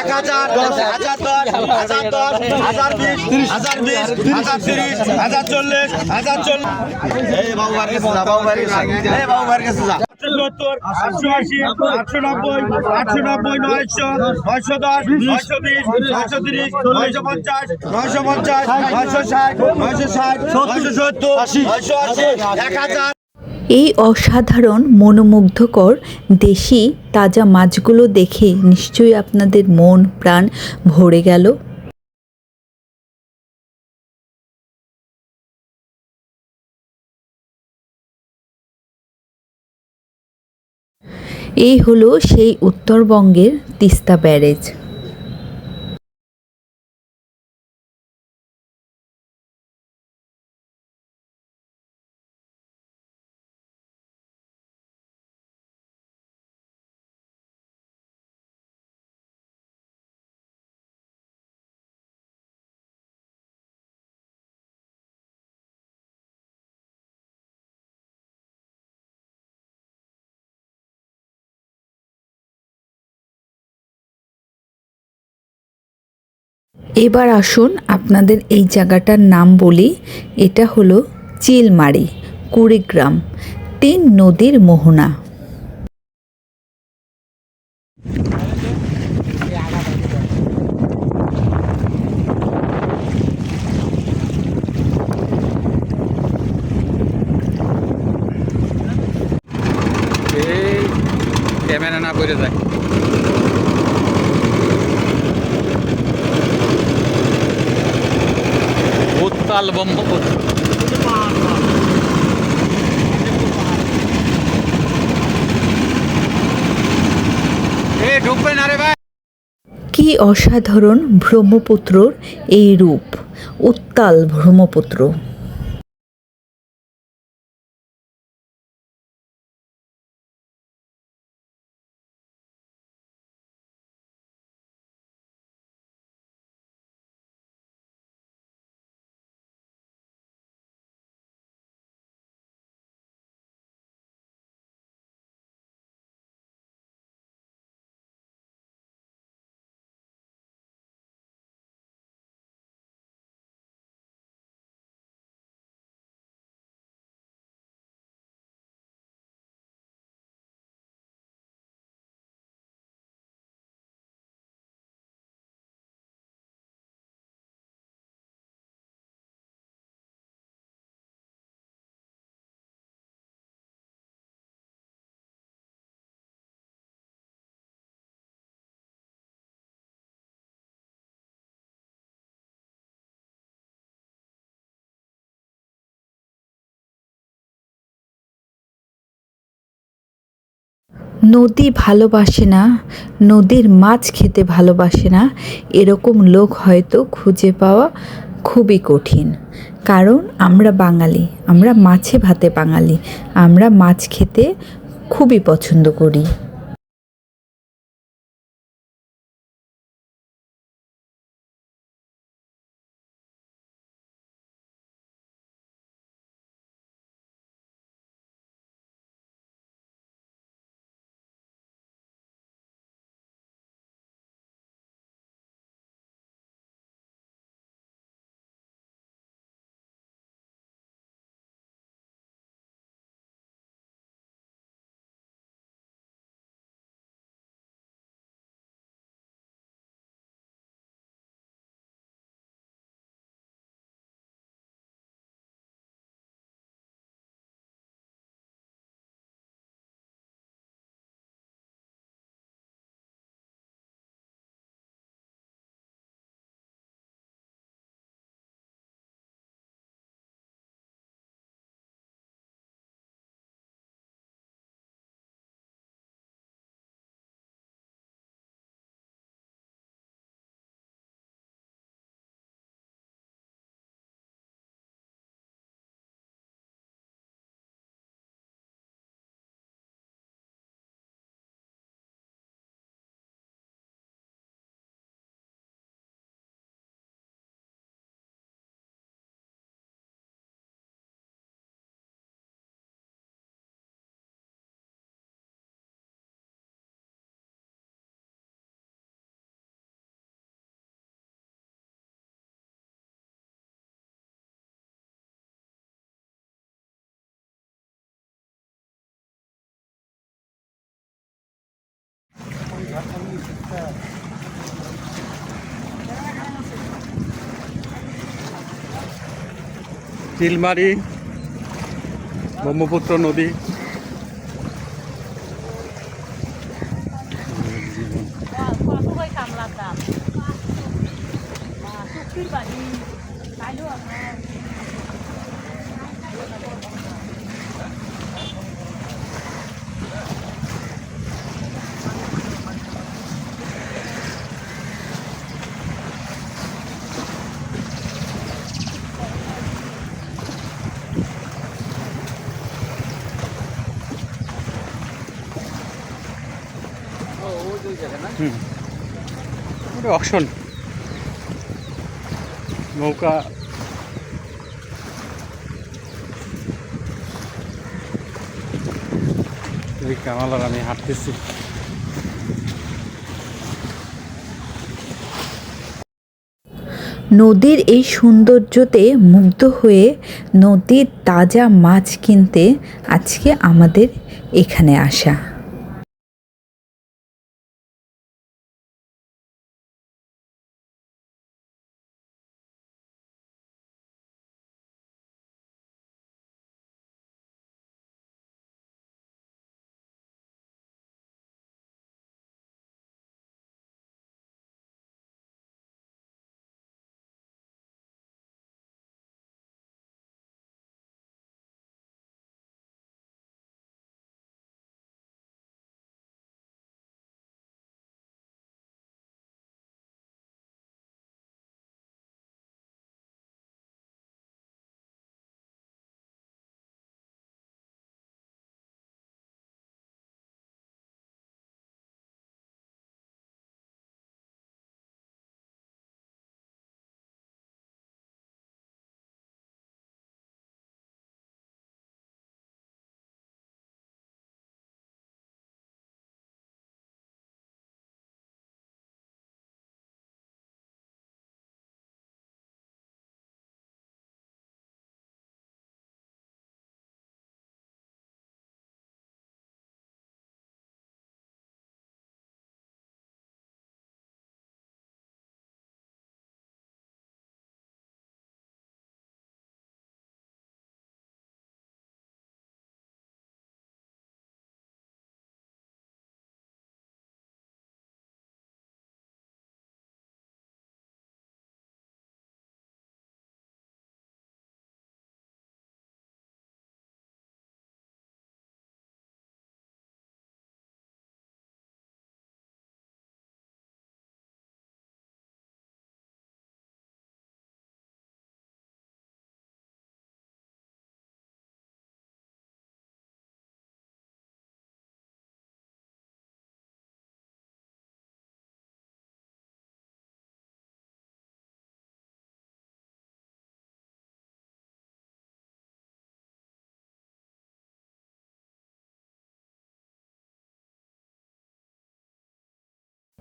এক হাজার দশ হাজার দশ হাজার দশ হাজার বিশ হাজার বিশ হাজার তিরিশ হাজার চল্লিশ হাজার চল্লিশ। এই বাবু কাছে যা বাবু কাছে এই বাবু কাছে যা। আটশো আশি আটশো নব্বই আটশো নব্বই নয়শো নয়শো দশ নয়শো বিশ নয়শো তিরিশ নয়শো পঞ্চাশ নয়শো পঞ্চাশ নয়শো ষাট নয়শো ষাট নয়শো সত্তর নয়শো আশি এক হাজার। এই অসাধারণ, মনোমুগ্ধকর দেশি তাজা মাছগুলো দেখে নিশ্চয়ই আপনাদের মন, প্রাণ ভরে গেল। এই হলো সেই উত্তরবঙ্গের তিস্তা ব্যারেজ। এবার আসুন আপনাদের এই জায়গাটার নাম বলি। এটা হলো চিলমারি, কুড়িগ্রাম, তিন নদীর মোহনা। ক্যামেরা না পড়ে যায়। উত্তাল ব্রহ্মপুত্র এ ঢুকবে না রে ভাই। কি অসাধারণ ব্রহ্মপুত্রর এই রূপ উত্তাল ব্রহ্মপুত্র। নদী ভালোবাসে না, নদীর মাছ খেতে ভালোবাসে না, এরকম লোক হয়তো খুঁজে পাওয়া খুবই কঠিন। কারণ আমরা বাঙালি, আমরা মাছে ভাতে বাঙালি, আমরা মাছ খেতে খুবই পছন্দ করি। চিলমারি ব্রহ্মপুত্র নদী। ওটা অকশন। নৌকা। কামাল আর আমি হাঁটতেছি। নদীর এই সৌন্দর্যতে মুগ্ধ হয়ে নদীর তাজা মাছ কিনতে আজকে আমাদের এখানে আসা।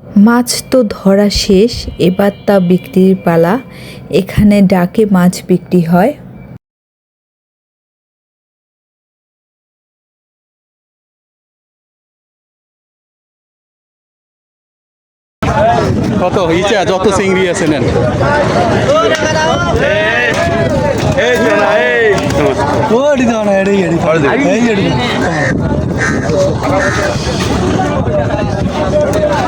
মাছ তো ধরা শেষ এবার তা বিক্রির পালা। এখানে ডাকে মাছ বিক্রি হয়। কত? ইচা যত চিংড়ি আছে নেন। এই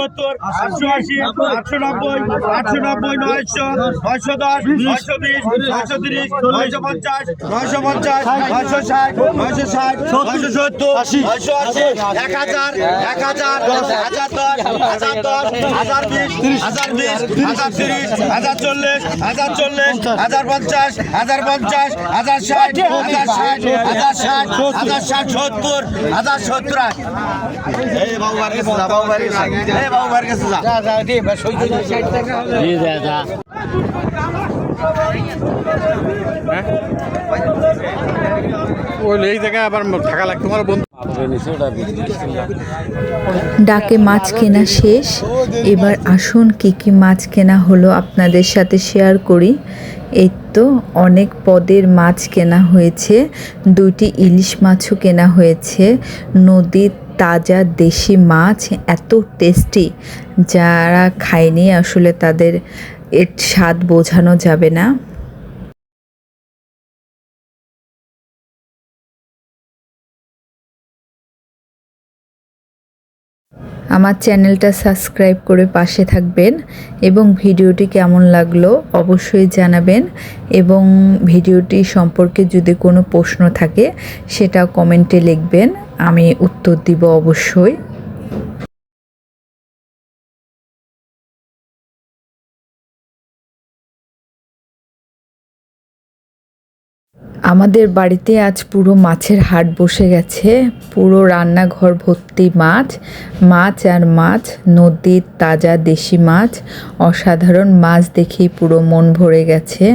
সত্তর আটশো আশি, আটশো নব্বই আটশো নব্বই, নয়শো নয়শো দশ, নয়শো বিশ, নয়শো তিরিশ, নয়শো পঞ্চাশ নয়শো পঞ্চাশ, নয়শো ষাট নয়শো ষাট, নয়শো সত্তর, নয়শো আশি, এক হাজার এক হাজার হাজার হাজার দশ হাজার বিশ হাজার বিশ হাজার তিরিশ হাজার চল্লিশ হাজার চল্লিশ হাজার পঞ্চাশ হাজার পঞ্চাশ হাজার ষাট হাজার ষাট হাজার ষাট হাজার ষাট সত্তর হাজার সত্তর। আশি। এই বাবু বার গেছে যা বাবু বার গেছে এই বাবু বার গেছে যা ওই এই জায়গায় আবার থাকা লাগতো। আমার বন্ধু ডাকে মাছ কেনা শেষ। এবার আসুন কী কী মাছ কেনা হলো আপনাদের সাথে শেয়ার করি। এই তো অনেক পদের মাছ কেনা হয়েছে, দুইটি ইলিশ মাছও কেনা হয়েছে। নদীর তাজা দেশি মাছ এত টেস্টি যারা খায়নি আসলে তাদের এর স্বাদ বোঝানো যাবে না। আমার চ্যানেলটা সাবস্ক্রাইব করে পাশে থাকবেন এবং ভিডিওটি কেমন লাগল অবশ্যই জানাবেন এবং ভিডিওটি সম্পর্কে যদি কোনো প্রশ্ন থাকে সেটা কমেন্টে লিখবেন, আমি উত্তর দিব অবশ্যই। আমাদের বাড়িতে আজ পুরো মাছের হাট বসে গেছে। পুরো রান্নাঘর ভর্তি মাছ মাছ আর মাছ নদীর তাজা দেশি মাছ অসাধারণ মাছ দেখেই পুরো মন ভরে গেছে।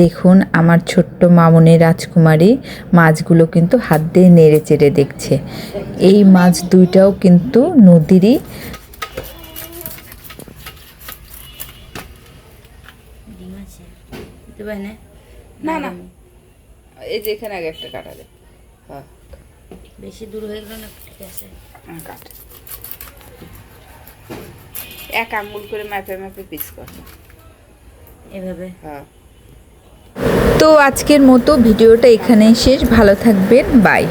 দেখুন আমার ছোট্ট মামনি রাজকুমারী মাছগুলো কিন্তু হাত দিয়ে নেড়ে চেড়ে দেখছে। এই মাছ দুইটাও কিন্তু নদীরই। না না। এই যে এখানে আগে একটা কাটা দে। হ্যাঁ। বেশি দূর হয়ে গেল না ঠিক আছে। হ্যাঁ, কাট। এক আঙ্গুল করে ম্যাপে ম্যাপে পিস কর। এভাবে। হ্যাঁ। তো আজকের মতো ভিডিওটা এখানেই শেষ। ভালো থাকবেন। বাই